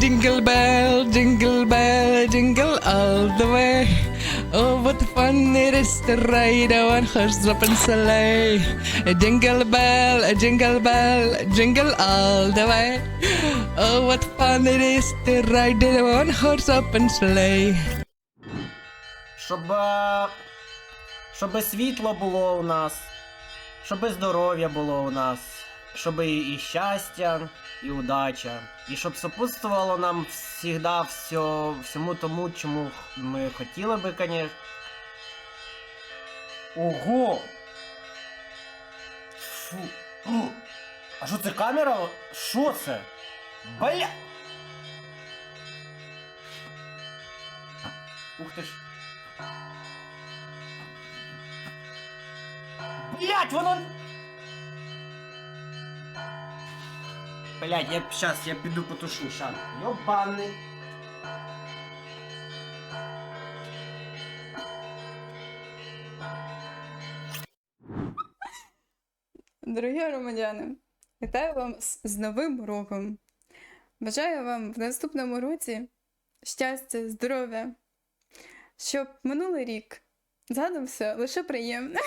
Jingle bell, jingle bell, jingle all the way. Oh, what fun it is to ride a one horse open sleigh. Jingle bell, jingle bell, jingle all the way. Oh, what fun it is to ride a one horse open sleigh. Щоб. е, Щоб світло було у нас, щоб здоров'я було у нас, щоб і, щастя, і удача. І щоб сопутствувало нам завжди все, всьому тому, чому ми хотіли би, конечно. Ого! Фу. О, А що це камера? Що це? Бля! Ух ти ж. Блять, воно. Блять, я щас, я піду потушу, щас. Йобаний. Дорогі громадяни, вітаю вам з Новим роком. Бажаю вам в наступному році щастя, здоров'я, щоб минулий рік згадався лише приємне.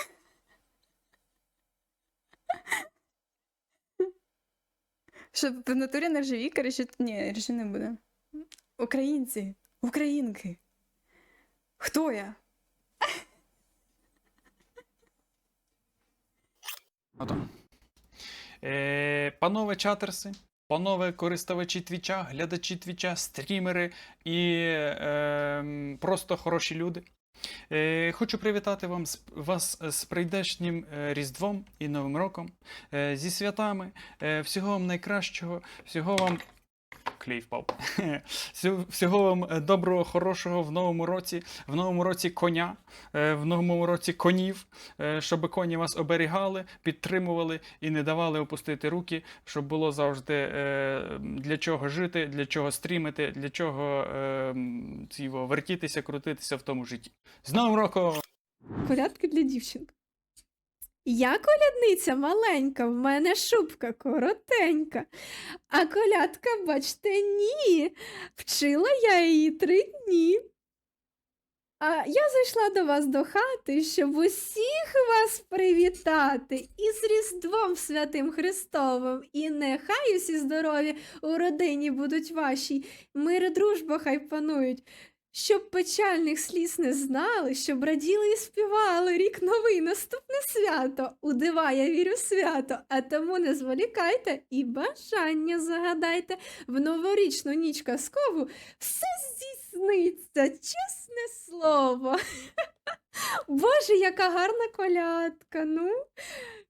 Щоб в натурі нержавійка рішити. Ні, рішити не буде. Українці, українки. Хто я? Е, панове чатерси, панове користувачі твіча, глядачі твіча, стрімери і е, просто хороші люди. Е, хочу привітати вам вас з прийдешнім е, Різдвом і Новим роком, е, зі святами, е, всього вам найкращого, всього вам. Клей впав. Всього- вам е, доброго, хорошого в новому році, в новому році коня, е, в новому році конів, е, щоб коні вас оберігали, підтримували і не давали опустити руки, щоб було завжди для чого жити, для чого стрімити, для чого вертітися, крутитися в тому житті. З Новим роком! Колядки для дівчинок. Я колядниця маленька, в мене шубка коротенька. А колядка, бачте, ні. Вчила я її три дні. А я зайшла до вас до хати, щоб усіх вас привітати із Різдвом Святим Христовим. І нехай усі здорові у родині будуть вашій, мир дружба хай панують. Щоб печальних сліз не знали, щоб раділи і співали рік новий, наступне свято. У дива я вірю свято, а тому не зволікайте і бажання загадайте. В новорічну ніч казкову все здійсниться, чесне слово. Боже, яка гарна колядка. Ну,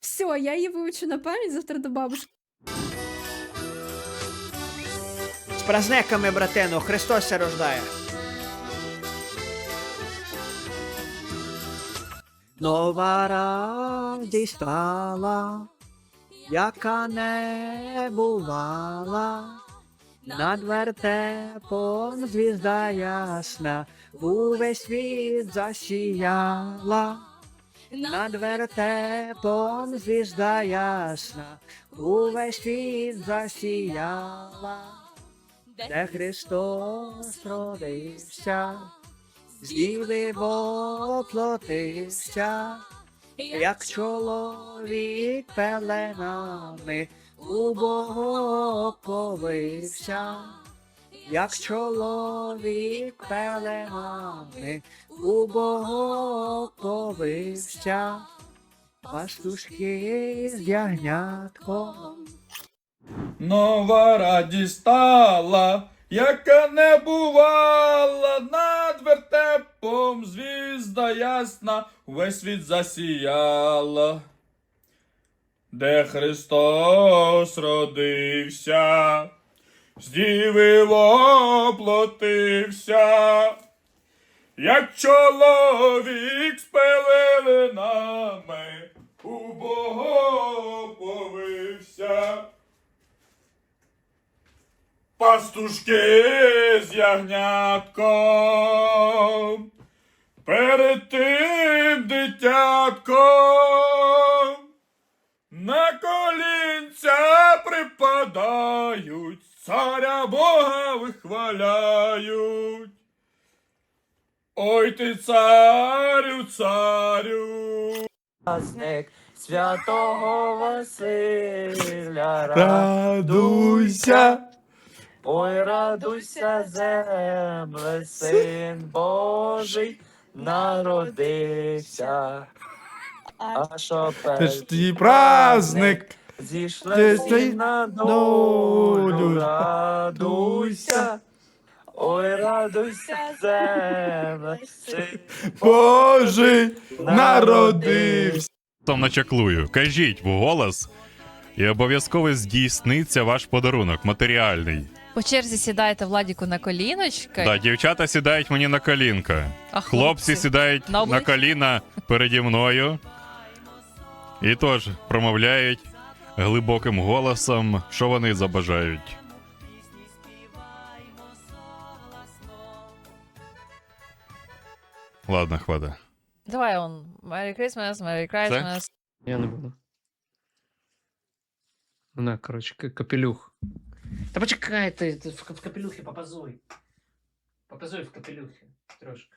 все, я її вивчу на пам'ять завтра до бабушки. З праздниками, братино, Христос рождає. Нова радість стала, яка не бувала. Над вертепом звізда ясна, увесь світ засіяла. Над вертепом звізда ясна, увесь світ засіяла де Христос родився, з діви воплотився, як чоловік пеленами у Бога повився, як чоловік пеленами у Бога повився, пастушки з ягнятком. Нова радість стала, яка не бувала, над вертепом звізда ясна, весь світ засіяла. Де Христос родився, з діви воплотився, як чоловік з пелевинами у Бога повився. Пастушки з ягнятком, перед тим дитятком, на колінця припадають, царя Бога вихваляють. Ой ти царю, царю. Праздник святого Василя, Радуйся. Ой, радуйся, земле, син Божий народився. А що твій праздник. зійшли всі на долю. радуйся. Ой, радуйся, земле, син Божий народився. Там начаклую. Кажіть вголос, і обов'язково здійсниться ваш подарунок матеріальний. По черзі сідайте Владіку на коліночки, Да, дівчата сідають мені на колінка. а Хлопці сідають На на, обличчя? коліна переді мною. І теж промовляють глибоким голосом, що вони забажають. Ладно, хвада. Давай он. Merry Christmas, Merry Christmas. Я не буду. На, коротше, к- капелюх. Та почекай ти, ти в, в капелюхі попозуй. Попозуй в капелюхі. Трошки.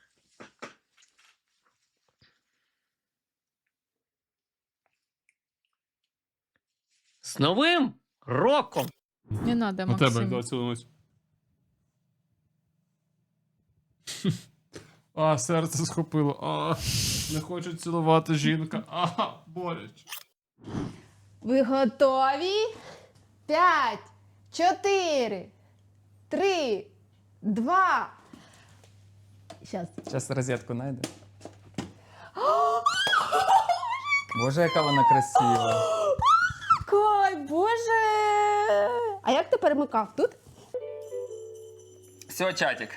З Новим роком! Не надо, У Максим. тебе доцілуюсь. А, серце схопило. А, не хоче цілувати жінка. А, боляче. Ви готові? П'ять, чотири, три, два. Щас. Зараз розетку знайду. Боже, яка вона красива. Кай, боже! А як ти перемикав? Тут? Все, чатик.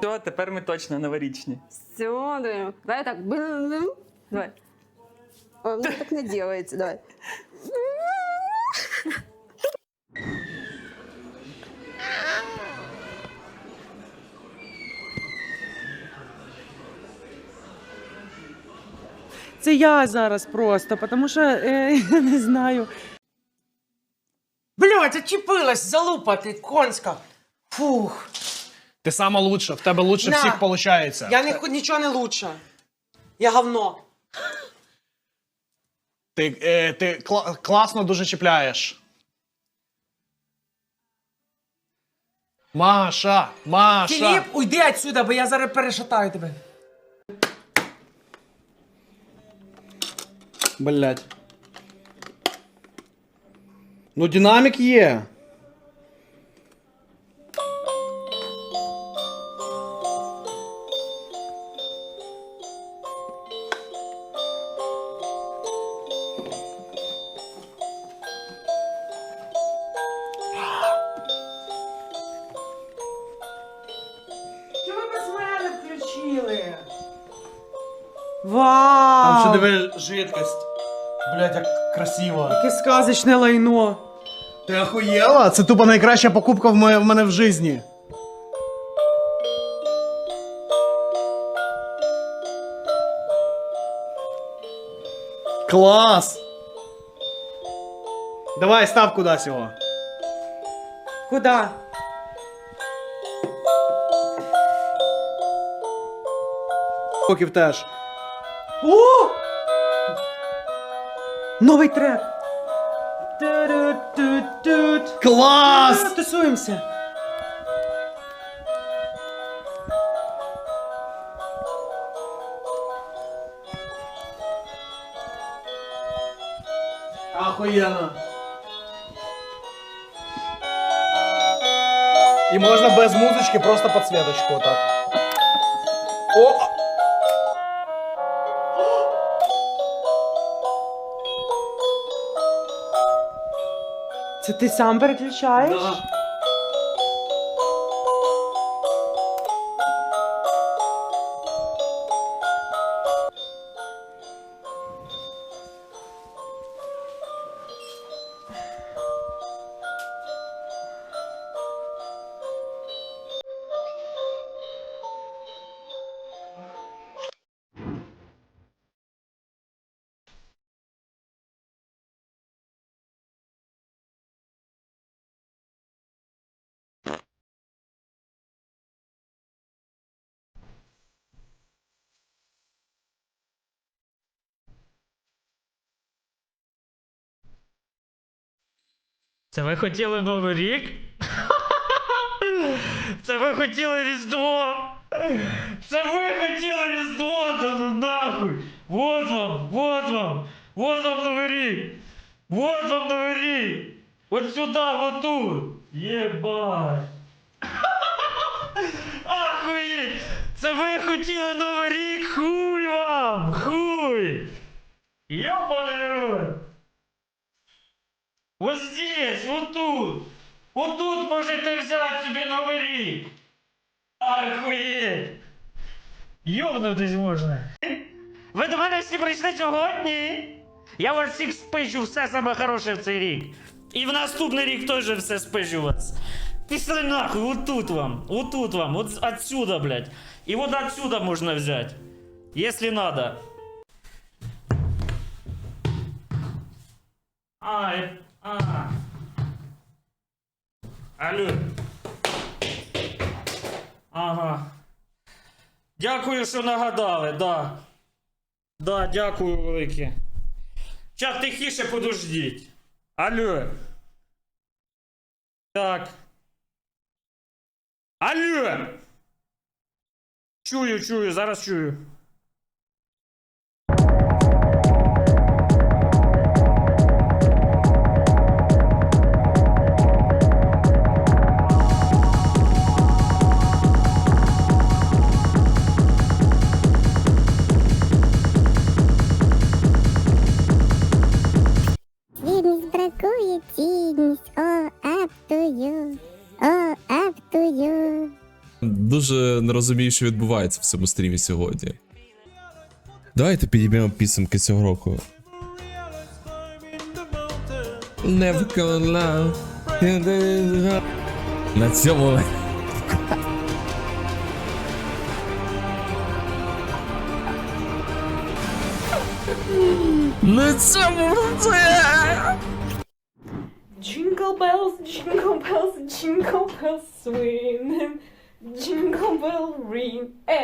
Все, тепер ми точно новорічні. Все, давай. Давай так. Давай. Ой, ну так не делается, давай. Це я зараз просто, тому що е, я не знаю. Блядь, очепилась, залупа ти, конська. Фух. Ти сама лучша, в тебе лучше На. всіх виходить. Я не, нічого не лучше. Я говно. Ти, е, ти кла- класно дуже чіпляєш. Маша, Маша. Філіп, уйди отсюда, бо я зараз перешатаю тебе. Блять. Ну, динамік є. Вау! Там ще диви жидкость. Блять, як красиво. Яке сказочне лайно. Ти охуєла? Це тупо найкраща покупка в мене в, мене в житті. Клас! Давай, став кудись його. Куда? Поків теж. О! Новий трек. Ту-ру-ту-тут. Клас! Тусуємося. Охуєнно. І можна без музички просто підсвіточку отак. О! Це ти сам переключаєш? Да. Це ви хотіли Новий рік? Це ви хотіли Різдво! Це ви хотіли Різдво! Да ну нахуй! Вот вам! Вот вам! Вот вам Новий рік! Вот вам Новий рік! Вот сюда, вот тут! Єбать! Ахуєть! Це ви хотіли Новий рік! Хуй вам! Хуй! Рот! Вот здесь, вот тут! Вот тут можете взять собі Новий рік! Ахуєть! Йобнутись можна! Ви до мене всі прийшли сьогодні? Я вас всіх спижу все саме хороше в цей рік. І в наступний рік теж все спижу вас. Пішли нахуй, вот тут вам, вот тут вам, вот отсюда, блядь. И вот отсюда можно взять, если надо. А, э, А. Алло. Ага. Дякую, що нагадали, да. Да, дякую велике. Чак тихіше подождіть. Алло. Так. Алло! Чую, чую, зараз чую. Дуже не розумію, що відбувається в цьому стрімі сьогодні. Давайте підіймемо підсумки цього року. На цьому. На цьому все. Jingle bells, jingle bells, jingle bells swing. will ring